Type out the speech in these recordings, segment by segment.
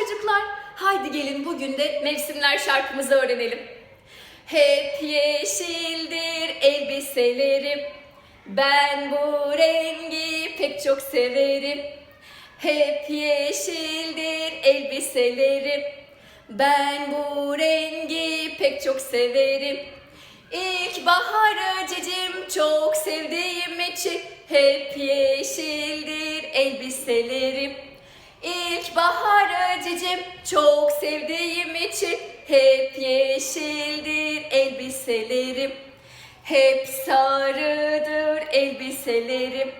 çocuklar. Haydi gelin bugün de mevsimler şarkımızı öğrenelim. Hep yeşildir elbiselerim. Ben bu rengi pek çok severim. Hep yeşildir elbiselerim. Ben bu rengi pek çok severim. İlkbaharı cicim çok sevdiğim için hep yeşildir elbiselerim. İlkbaharı cicim çok sevdiğim için hep yeşildir elbiselerim. Hep sarıdır elbiselerim.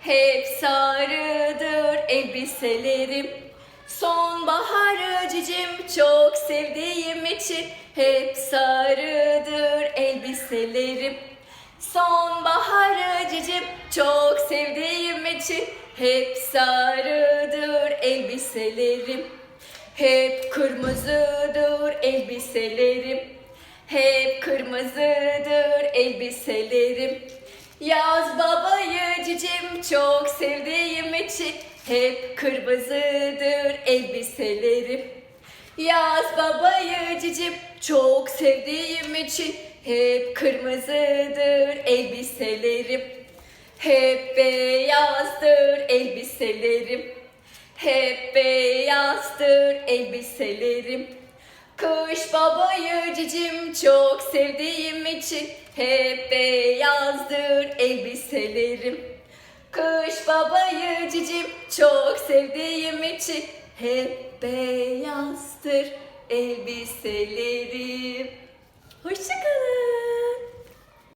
Hep sarıdır elbiselerim. Sonbaharı cicim çok sevdiğim için hep sarıdır elbiselerim. Sonbaharı cicim çok sevdiğim için hep sarıdır elbiselerim. Hep kırmızıdır elbiselerim. Hep kırmızıdır elbiselerim. Yaz babayı cicim çok sevdiğim için hep kırmızıdır elbiselerim. Yaz babayı cicim çok sevdiğim için hep kırmızıdır elbiselerim. Hep beyazdır elbiselerim. Hep beyazdır elbiselerim. Kış babayı cicim çok sevdiğim için hep beyazdır elbiselerim. Kış babayı cicim çok sevdiğim için hep beyazdır